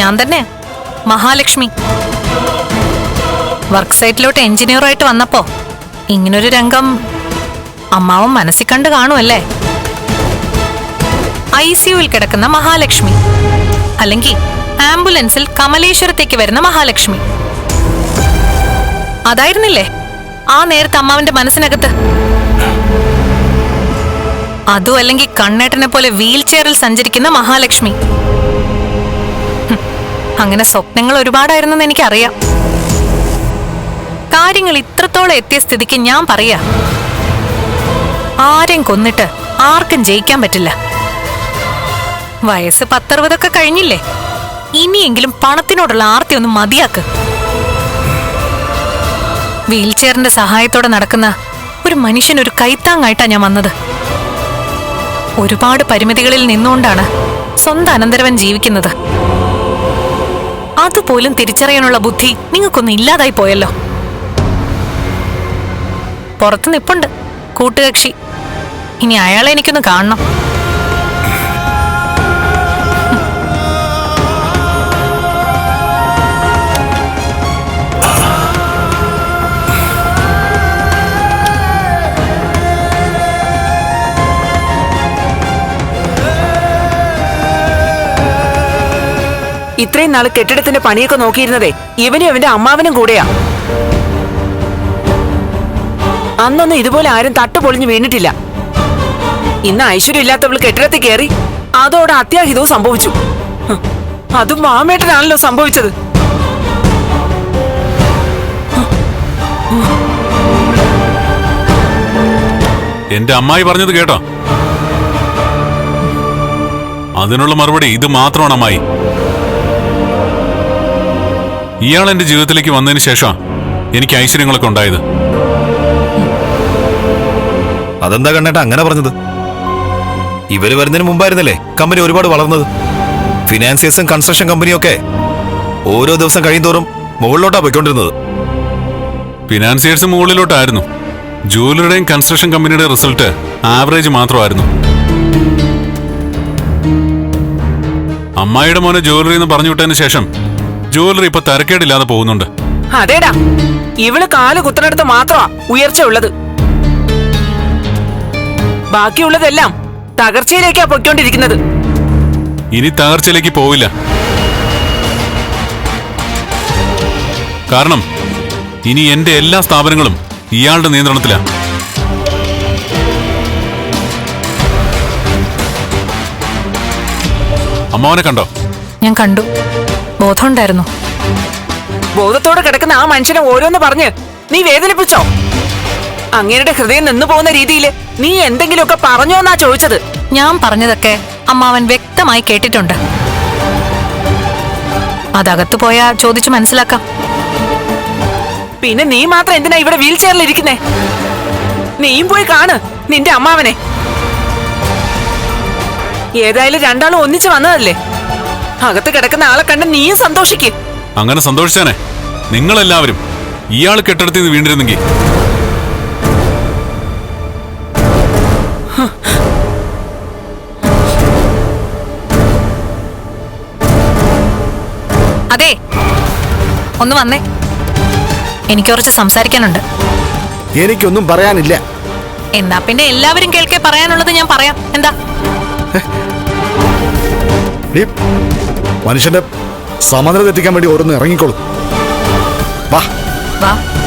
ഞാൻ തന്നെ. മഹാലക്ഷ്മി. വർക്ക് സൈറ്റിലോട്ട് എഞ്ചിനീയറായിട്ട് വന്നപ്പോ ഇങ്ങനൊരു രംഗം അമ്മാവൻ മനസ്സിൽ കണ്ട് കാണുമല്ലേ ഐ സിയുവിൽ കിടക്കുന്ന മഹാലക്ഷ്മി അല്ലെങ്കിൽ ആംബുലൻസിൽ കമലേശ്വരത്തേക്ക് വരുന്ന മഹാലക്ഷ്മി. അതായിരുന്നില്ലേ ആ നേരത്തെ അമ്മാവന്റെ മനസ്സിനകത്ത്? അതും അല്ലെങ്കിൽ കണ്ണേട്ടനെ പോലെ വീൽ ചെയറിൽ സഞ്ചരിക്കുന്ന മഹാലക്ഷ്മി. അങ്ങനെ സ്വപ്നങ്ങൾ ഒരുപാടായിരുന്നെന്ന് എനിക്കറിയാം. കാര്യങ്ങൾ ഇത്രത്തോളം എത്തിയ സ്ഥിതിക്ക് ഞാൻ പറയാ ആരെയും കൊന്നിട്ട് ആർക്കും ജയിക്കാൻ പറ്റില്ല. വയസ്സ് പത്തറുപതൊക്കെ കഴിഞ്ഞില്ലേ? ഇനിയെങ്കിലും പണത്തിനോടുള്ള ആർത്തി ഒന്ന് മതിയാക്ക്. വീൽ ചെയറിന്റെ സഹായത്തോടെ നടക്കുന്ന ഒരു മനുഷ്യൻ ഒരു കൈത്താങ്ങായിട്ടാ ഞാൻ വന്നത്. ഒരുപാട് പരിമിതികളിൽ നിന്നുകൊണ്ടാണ് സ്വന്തം അനന്തരവൻ ജീവിക്കുന്നത്. അതുപോലും തിരിച്ചറിയാനുള്ള ബുദ്ധി നിങ്ങൾക്കൊന്നും ഇല്ലാതായി പോയല്ലോ. പുറത്ത് നിപ്പുണ്ട് കൂട്ടുകക്ഷി. ഇനി അയാളെ എനിക്കൊന്ന് കാണണം. ഇത്രയും നാൾ കെട്ടിടത്തിന്റെ പണിയൊക്കെ നോക്കിയിരുന്നതേ ഇവനും അവന്റെ അമ്മാവനും കൂടെയാ. അന്നൊന്നും ഇതുപോലെ ആരും തട്ടുപൊളിഞ്ഞു വീണിട്ടില്ല. ഇന്ന് ഐശ്വര്യം ഇല്ലാത്തവൾ കെട്ടിടത്തിൽ കയറി അതോടെ അത്യാഹിതവും സംഭവിച്ചു. അതും മാമേട്ടനാണല്ലോ സംഭവിച്ചത്. എന്റെ അമ്മായി പറഞ്ഞത് കേട്ടോ. അതിനുള്ള മറുപടി ഇത് മാത്രമാണ് അമ്മായി. ഇയാൾ എന്റെ ജീവിതത്തിലേക്ക് വന്നതിന് ശേഷം എനിക്ക് ഐശ്വര്യങ്ങളൊക്കെ ഉണ്ടായത്. അതെന്താ കണ്ണേട്ട അങ്ങനെ പറഞ്ഞത്? ഇവർ വരുന്നതിന് മുമ്പായിരുന്നല്ലേ കമ്പനി ഒരുപാട് വളർന്നത്? ഫിനാൻസിയേഴ്സും കൺസ്ട്രക്ഷൻ കമ്പനിയും ഒക്കെ ഓരോ ദിവസം കഴിയും തോറും മുകളിലോട്ടാ പോയിക്കൊണ്ടിരുന്നത്. ഫിനാൻസിയേഴ്സ് മുകളിലോട്ടായിരുന്നു. ജൂവലറിയുടെയും കൺസ്ട്രക്ഷൻ കമ്പനിയുടെ റിസൾട്ട് ആവറേജ് മാത്രമായിരുന്നു. അമ്മായിയുടെ മോനെ ജുവലറി എന്ന് പറഞ്ഞു വിട്ടതിന് ശേഷം ജുവലറി ഇപ്പൊ തരക്കേടില്ലാതെ പോകുന്നുണ്ട്. അതേടാ. ഇവൾ കാൽ കുത്തനടുത്ത് മാത്രമാ ഉയർച്ച ഉള്ളത്. ബാക്കിയുള്ളതെല്ലാം തകർച്ചയിലേക്കാ പൊയ്ക്കൊണ്ടിരിക്കുന്നത്. ഇനി തകർച്ചയിലേക്ക് പോവില്ല. കാരണം ഇനി എന്റെ എല്ലാ സ്ഥാപനങ്ങളും ഇയാളുടെ നിയന്ത്രണത്തിലാണ് അമ്മാവനെ കണ്ടോ? ഞാൻ കണ്ടു. ബോധമുണ്ടായിരുന്നു. ബോധത്തോടെ കിടക്കുന്ന ആ മനുഷ്യനെ ഓരോന്ന് പറഞ്ഞ് നീ വേദനിപ്പിച്ചോ? അങ്ങേരുടെ ഹൃദയം നിന്നു പോകുന്ന രീതിയിൽ നീ എന്തെങ്കിലുമൊക്കെ പറഞ്ഞോന്നാ ചോദിച്ചത്? ഞാൻ പറഞ്ഞതൊക്കെ അമ്മാവൻ വ്യക്തമായി കേട്ടിട്ടുണ്ട്. അതകത്തു പോയാ ചോദിച്ചു മനസ്സിലാക്കാം. പിന്നെ നീ മാത്രം എന്തിനാ ഇവിടെ വീൽ ചെയറിൽ ഇരിക്കുന്നേ? നീയും പോയി കാണു നിന്റെ അമ്മാവനെ. ഏതായാലും രണ്ടാളും ഒന്നിച്ചു വന്നതല്ലേ? അകത്ത് കിടക്കുന്ന ആളെ കണ്ട് നീയും സന്തോഷിക്ക്. അങ്ങനെ സന്തോഷിച്ചാനെ. നിങ്ങളെല്ലാവരും ഇയാൾ കെട്ടിടത്തിൽ നിന്ന് വീണ്ടിരുന്നെങ്കിൽ അതെ ഒന്ന് വന്നേ. എനിക്ക് കുറച്ച് സംസാരിക്കാനുണ്ട്. എനിക്കൊന്നും പറയാനില്ല. എന്നാ പിന്നെ എല്ലാവരും കേൾക്കെ പറയാനുള്ളത് ഞാൻ പറയാം. എന്താ? മനുഷ്യന്റെ സമനില തെറ്റിക്കാൻ വേണ്ടി ഓരോന്ന് ഇറങ്ങിക്കോളൂ. വാ. വാ.